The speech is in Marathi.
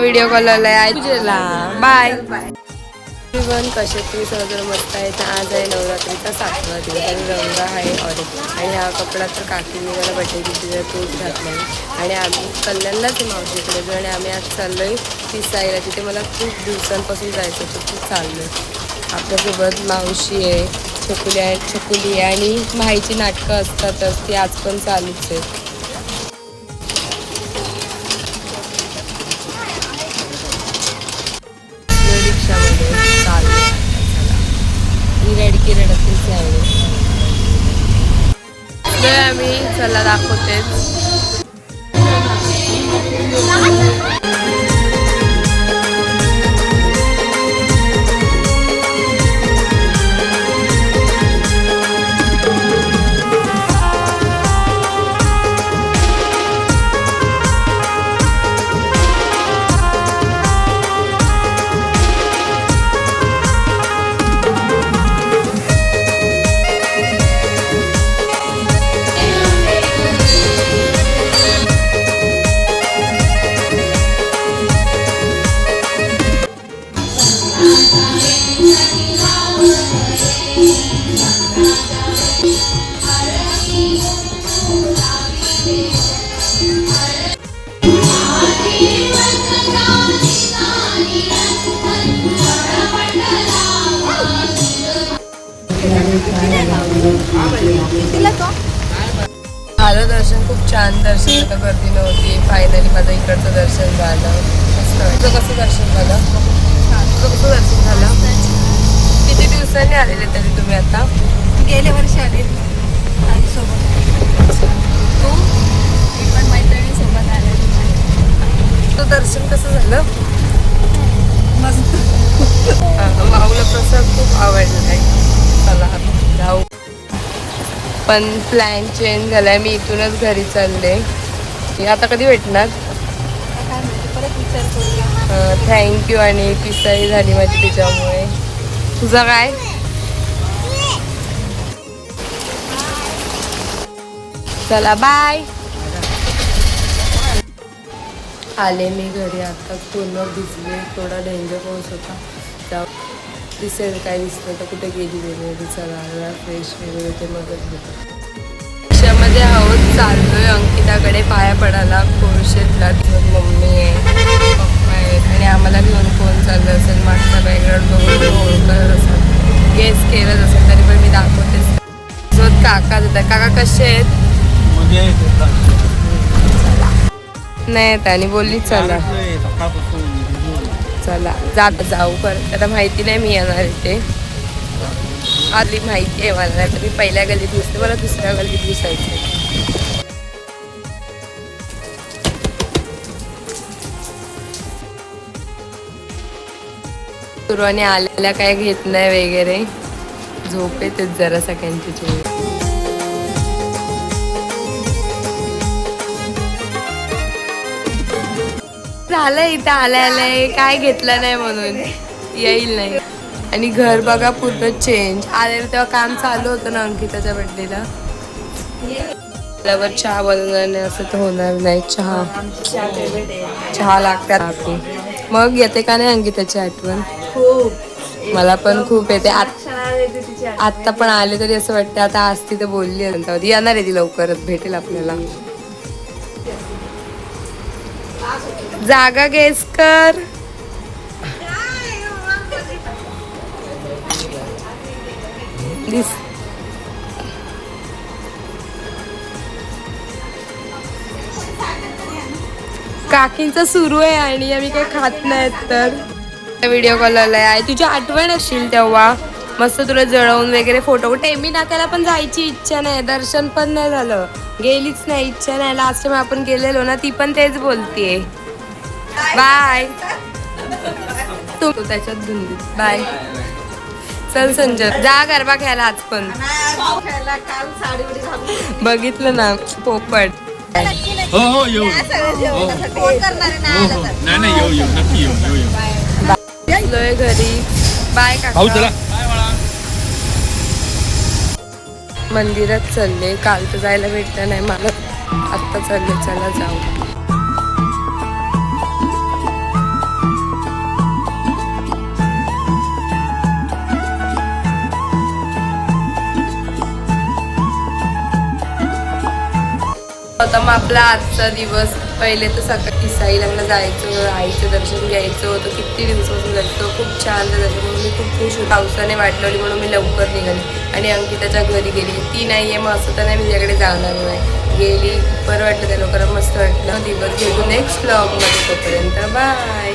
व्हिडिओ कॉल आलाय बाय पण कसे तुम्ही? सगळं मस्त आहे तर आज आहे नवरात्रीचा सातवा दिवस आणि रंग आहे ऑरेंज आणि हा कपडा तर काकीने मला बड्डे दिवशी तोच घातला आणि आम्ही कल्याणलाच मावशीकडे जो आणि आम्ही आज चाललो आहे पिसाईला. तिथे मला खूप दिवसांपासून जायचं होतं खूप चाललो आहे आपल्यासोबत मावशी आहे छकुली आहे छकुली आहे. आणि माहीची नाटकं असतातच ती आज पण चालूच आहे आम्ही चला दाखवतेच झालं दर्शन खूप छान दर्शन आता गर्दी नव्हती. फायनली माझं इकडचं दर्शन झालं. तुझं कसं दर्शन झालं? तुझं कसं दर्शन झालं? किती दिवसांनी आलेले तरी तुम्ही आता? गेल्या वर्षी आले सोबत. तू? मी पण मैत्रिणी सोबत आले तुझं दर्शन कसं झालं? मस्त. माऊला प्रसाद खूप आवडला आहे जाऊ पण प्लॅन चेंज झालाय. मी इथूनच घरी चालले. आता कधी भेटणार? थँक्यू आणि पिसाई झाली माझी तिच्यामुळे. तुझा काय? चला बाय आले मी घरी. आता पूर्ण भिजले थोडा डेंजर पाऊस होता. जाऊ. दिसेल काय दिसतं तर कुठे गेली वेगळी चला फ्रेश वगैरे ते मगच होतं रिक्षामध्ये आहोत? चाललोय अंकिताकडे पाया पडायला. कोळशेतला मम्मी आहे पप्पा आहेत. आणि आम्हाला घेऊन कोण चाललं असेल. मागचा बॅकग्राऊंड बघून ओळखत असेल. गेस केलंच असेल तरी पण मी दाखवतेच. सोबत काका जातात काका कसे आहेत? नाही येत आणि बोलली चला. चला जात जाऊ परत. आता माहिती नाही मी येणार इथे. आधी माहिती आहे मला नाही तर मी पहिल्या गल्लीत दिसते मला दुसऱ्या गल्लीत दिसायचं सुरुवाने आलेल्या काय घेत नाही वगैरे. झोप येतेच जरा सगळ्यांची चोरी झालं इथं आल्या आलंय. काय घेतलं नाही म्हणून. येईल नाही. आणि घर बघा पूर्ण चेंज आलेलं तेव्हा काम चालू होतं ना अंकिताच्या बड्डेला आल्यावर चहा बनवणार नाही असं तर होणार नाही. चहा. चहा लागतात आपण मग येते का नाही अंकिताची आठवण? खूप. मला पण खूप येते. आत्ता पण आले तरी असं वाटतं आता आज ती तर बोलली. येणार आहे ती लवकरच भेटेल आपल्याला. जागा गेस कर. दिस काकींचं सुरू आहे आणि आम्ही काही खात नाहीत तर. व्हिडिओ कॉल आलाय. तुझी आठवण असशील तेव्हा. मस्त तुला जळवून वगैरे फोटो. टेमी नाक्याला पण जायची इच्छा नाही दर्शन पण नाही झालं. गेलीच नाही इच्छा नाही. लास्ट टाइम आपण गेलेलो ना ती पण तेच बोलतीये. बाय तू त्याच्यात धुंदी. बाय चल संजय जा गरबा खेळायला आज पण. बघितलं ना पोपट. हो हो येऊ. नाही नाही येऊ येऊ. नक्की येऊ येऊ घरी. बाय भाऊ मंदिरात चालले. काल तर जायला भेटत नाही मला. आत्ता चालले चला जाऊ. आता मग आपला आजचा दिवस. पहिले तर सकाळी साईला जायचं आईचं दर्शन घ्यायचं होतं. किती दिवसापासून जायचं खूप छान झालं. म्हणून मी खूप खुश होते. पावसाने वाटलेली म्हणून मी लवकर निघाली. आणि अंकिताच्या घरी गेली. ती नाही आहे. मग असं तर नाही मी तिच्याकडे जाणार नाही. गेली. बरं वाटलं त्या लोकांना. मस्त वाटलं. दिवस भेटू नेक्स्ट ब्लॉगमध्ये तोपर्यंत. बाय